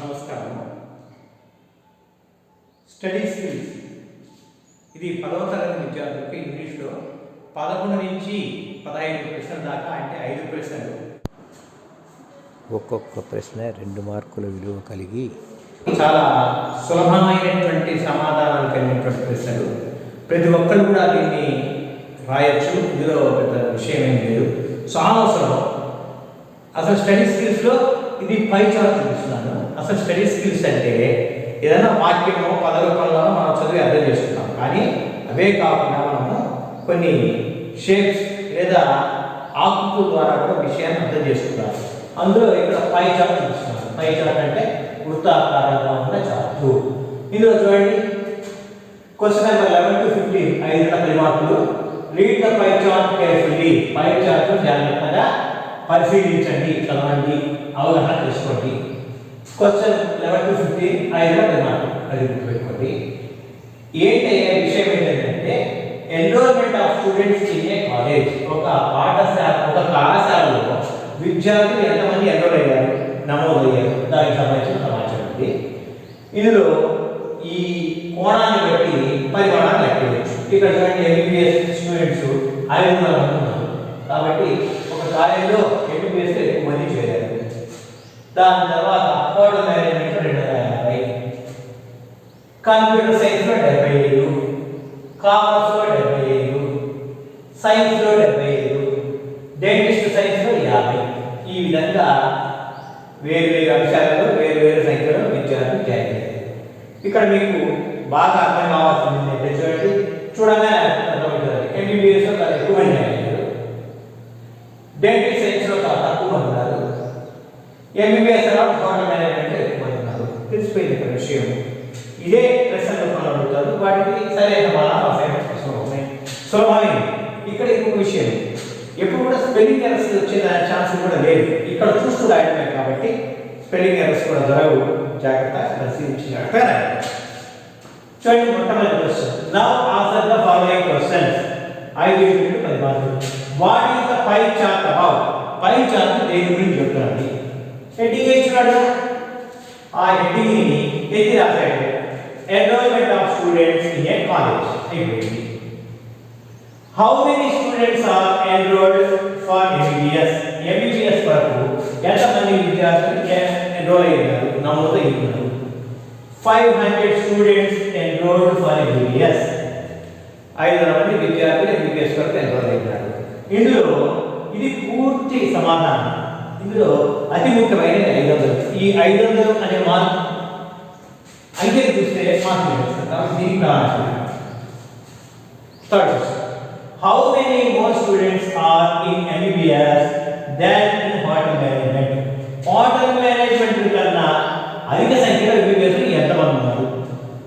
నమస్కారం. Study skills ఇది పదవ తరగతి విద్యార్థులకు ఇంగ్లీష్లో పదకొండు నుంచి పదహైదు ప్రశ్నల దాకా అంటే ఐదు ప్రశ్నలు. ఒక్కొక్క ప్రశ్న రెండు మార్కుల విలువ కలిగి చాలా సులభమైనటువంటి సమాధానాలు కలిగినటువంటి ప్రశ్నలు. ప్రతి ఒక్కరు కూడా దీన్ని రాయొచ్చు. ఇందులో పెద్ద విషయం ఏం లేదు. చాలా అవసరం అసలు స్టడీ స్కిల్స్లో ఇది పై చార్ట్ చూపిస్తున్నాను అసలు స్టడీ స్కిల్స్ అంటే ఏదైనా వాక్యము పద రూపంలో మనం చదివి అర్థం చేసుకుంటాం. కానీ అవే కాకుండా మనము కొన్ని షేప్స్ లేదా ఆకృతుల ద్వారా కూడా విషయాన్ని అర్థం చేసుకుంటాం అందులో ఇక్కడ పై చార్ట్ చూపిస్తున్నాను పై చార్ట్ అంటే వృత్తాకారంగా ఉన్న చార్టు ఇందులో చూడండి. Question number eleven to fifteen ఐదు వందల మార్కులు. Read the pie chart carefully pie chart జాగ్రత్తగా పరిశీలించండి చదవండి అవగాహన చేసుకోండి. క్వశ్చన్ లెవెన్ టు ఫిఫ్టీన్ ఐదు పది అది గుర్తుపెట్టుకోండి. ఏంటి విషయం ఏంటంటే enrolment of students in a college ఒక పాఠశాల ఒక కళాశాలలో విద్యార్థులు ఎంతమంది ఎన్రోల్ అయ్యారు? నమోదయ్యారు. దానికి సంబంధించిన సమాచారం ఉంది. ఇందులో ఈ కోణాన్ని బట్టి పరిమాణాన్ని లెక్కవచ్చు ఇక్కడ చూడండి ఎంబీబీఎస్ స్టూడెంట్స్ ఐదు వందల మంది ఉన్నారు. కాబట్టి ఒక కాలేజీలో ఎంబీబీఎస్ ఎక్కువ మంది చేయాలి దాని తర్వాత హోటల్ మేనేజ్మెంట్ రెండు వందల యాభై కంప్యూటర్ సైన్స్లో డెబ్బై ఐదు కామర్స్లో డెబ్బై ఐదు సైన్స్లో డెబ్బై ఐదు డెంటిస్ట్ సైన్స్లో యాభై. ఈ విధంగా వేరు వేరు అంశాలలో వేరు వేరు సంఖ్యలో విద్యార్థులు జాయిన్ అయ్యారు. ఇక్కడ మీకు బాగా అర్థం కావాల్సింది ఏంటంటే చూడండి చూడగానే అర్థమవుతుంది. ఎంబీబీఎస్ ఎక్కువ జాయిన్ డెంటిస్ట్ సైన్స్లో చాలా తక్కువ మంది ఉన్నారు ఎంబీబీఎస్ హోటల్ మేనేజ్మెంట్ ఎక్కువ తెలిసిపోయింది ఇక్కడ విషయం. ఇదే ప్రశ్న రూపంలో అడుగుతారు. వాటికి సరైన సమాధానం అసైన్మెంట్ ప్రశ్నలు ఇక్కడ ఇంకొక విషయం. ఎప్పుడు కూడా స్పెల్లింగ్ ఎర్రర్స్ వచ్చే ఛాన్స్ కూడా లేదు. ఇక్కడ చూస్తూ రాయడమే కాబట్టి స్పెల్లింగ్ ఎర్రర్స్ కూడా దొరకవు. జాగ్రత్త. పరిశీలించి జాగ్రత్త చూడండి మొట్టమొదటి question now answer the following questions ఐదు పది మార్కులు. What is the pie chart about pie chart దేని గురించి చెప్తున్నాడు హెడ్డింగ్ ఇచ్చినాడు ఆ హెడ్డింగ్ని ఎత్తి రాశాడు enrolment of students in a college అయిపోయింది how many students are enrolled for MBBS MBBS వరకు ఎంతమంది విద్యార్థులు ఎన్రోల్ అయ్యారు నమోదు అయ్యారు five hundred students enrolled for MBBS ఐదు వందల మంది విద్యార్థులు ఎంబీబీఎస్ వరకు ఎన్రోల్ అయ్యారు ఇందులో ఇది పూర్తి సమాధానం ఇందులో అతి ముఖ్యమైనది ఐదు వందలు ఈ ఐదు వందలు అనే మార్క్ అంకెలు చూస్తే మార్కులు వేస్తారు కాబట్టి దీనికి ప్రాణాలు third question. How many more students are in MBBS then in hotel management hotel management కన్నా అధిక సంఖ్యలో ఎంబీబీఎస్ ఎంతమంది ఉన్నారు?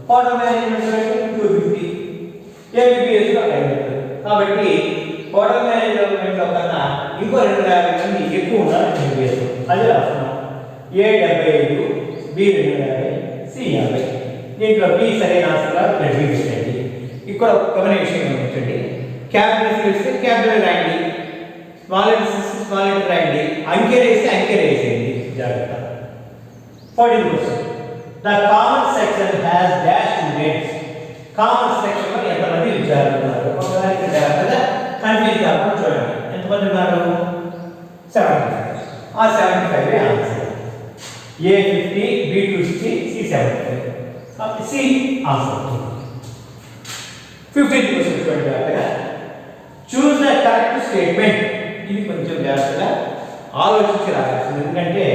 హోటల్ మేనేజ్మెంట్ టూ ఫిఫ్టీ ఎంబీబీఎస్లో ఐదు వందలు కాబట్టి హోటల్ మేనేజ్మెంట్లో కన్నా ఇంకో రెండు వందల యాభై మంది ఎక్కువ ఉన్నారు ఎంబీబీఎస్ అది రాస్తున్నాం ఏ డెబ్బై ఐదు బి రెండు యాభై సి యాభై. దీంట్లో బి సరైన ఆన్సర్గా రెడ్డి ఇక్కడ ఒక విషయం గమనించండి క్యాపిటల్స్ వేస్తే క్యాపిటల్ రాయండి. స్మాల్ లెటర్స్ స్మాల్ లెటర్ రాయండి. అంకెలు వేస్తే అంకెలు వేసేయండి. జాగ్రత్త. Fourteen question the common section has dash students common section ఎంతమంది విద్యార్థులు ఉన్నారు? ఒకసారి జాగ్రత్తగా కన్ఫ్యూజ్ కాకుండా చూడండి ఎంతమంది ఉన్నారు సెవెంటీ ఫైవ్ ఆ seventy five answer A fifty B two sixty C seventy five కాబట్టి సి ఆన్సర్ ఫిఫ్టీన్ క్వశ్చన్ చూడండి జాగ్రత్తగా చూస్ ద కరెక్ట్ స్టేట్మెంట్ ఇది కొంచెం జాగ్రత్తగా ఆలోచించి రాయాల్సింది ఎందుకంటే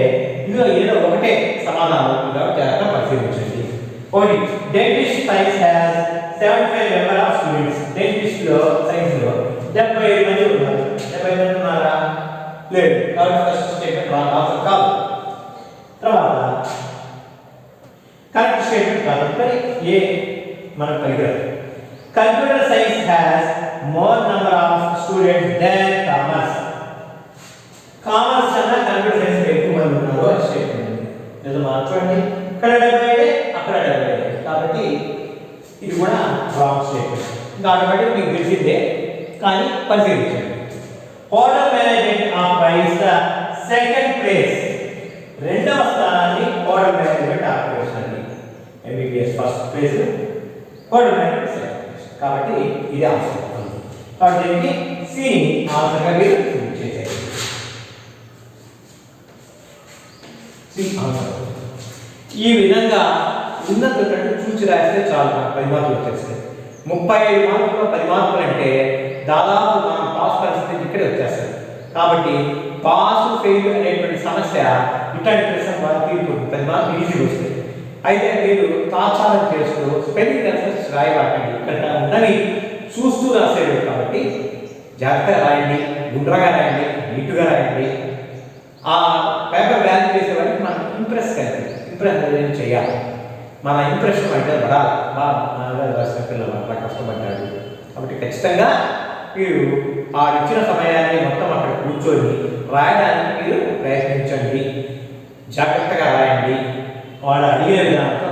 ఇందులో ఏదో ఒకటే సమాధానం ఉంటుంది కాబట్టి జాగ్రత్త పరిశీలించండి. ఒకటి dentist science has seventy five member of students డెంటిస్ట్లో సైన్స్లో డెబ్బై ఐదు మంది ఉన్నారు. డెబ్బై మంది ఉన్నారా? లేదు. కాబట్టి ఫస్ట్ స్టేట్మెంట్ రాదు. మరి ఏ మనకు పనికిరాదు computer science has more number of students then commerce commerce కన్నా కంప్యూటర్ సైన్స్ ఎక్కువ మంది ఉన్నారు. అని స్టేట్మెంట్ లేదా మార్చండి ఇక్కడ డెబ్బై ఐదు అక్కడ డెబ్బై ఐదు కాబట్టి ఇది కూడా రాంగ్ స్టేట్మెంట్ ఇంకా ఆటోమేటిక్ మీకు తెలిసిందే కానీ పరిశీలించండి. Hotel management of the second place రెండవ స్థానాన్ని హోటల్ మేనేజ్మెంట్ అది MBBS first phase coordinator second phase కాబట్టి ఇది ఆన్సర్ కాబట్టి దీనికి సి ఆన్సర్గా మీరు చూస్ చేసేయండి. సి ఆన్సర్ ఈ విధంగా ఉన్నటువంటి చూసి రాస్తే చాలు. పది మార్కులు వచ్చేస్తాయి. ముప్పై ఐదు మార్కుల పది మార్కులు అంటే దాదాపు మనం పాస్ పరిస్థితి ఇక్కడే వచ్చేస్తుంది కాబట్టి పాస్ ఫెయిల్ అనేటువంటి సమస్య ఇట్లాంటి ప్రశ్న బాగా తీరిపోతుంది పది మార్కులు ఈజీగా వస్తాయి. అయితే మీరు తాచారం చేస్తూ స్పెల్లింగ్ ఆన్సర్స్ రాయబట్టండి ఇక్కడ ఉన్నవి చూస్తూ రాసేది కాబట్టి జాగ్రత్తగా రాయండి గుండ్రగా రాయండి నీట్గా రాయండి. ఆ పేపర్ వాల్యూ చేసేవాడికి మనం ఇంప్రెస్ కలిపి ఇంప్రెస్ అనేది చేయాలి? మన ఇంప్రెషన్ అంటే పడాలి బాగా రాసిన పిల్లలు అట్లా కష్టపడ్డాడు కాబట్టి ఖచ్చితంగా మీరు ఆ ఇచ్చిన సమయాన్ని మొత్తం అక్కడ కూర్చొని రాయడానికి మీరు ప్రయత్నించండి. జాగ్రత్తగా రాయండి. Ahora, griega,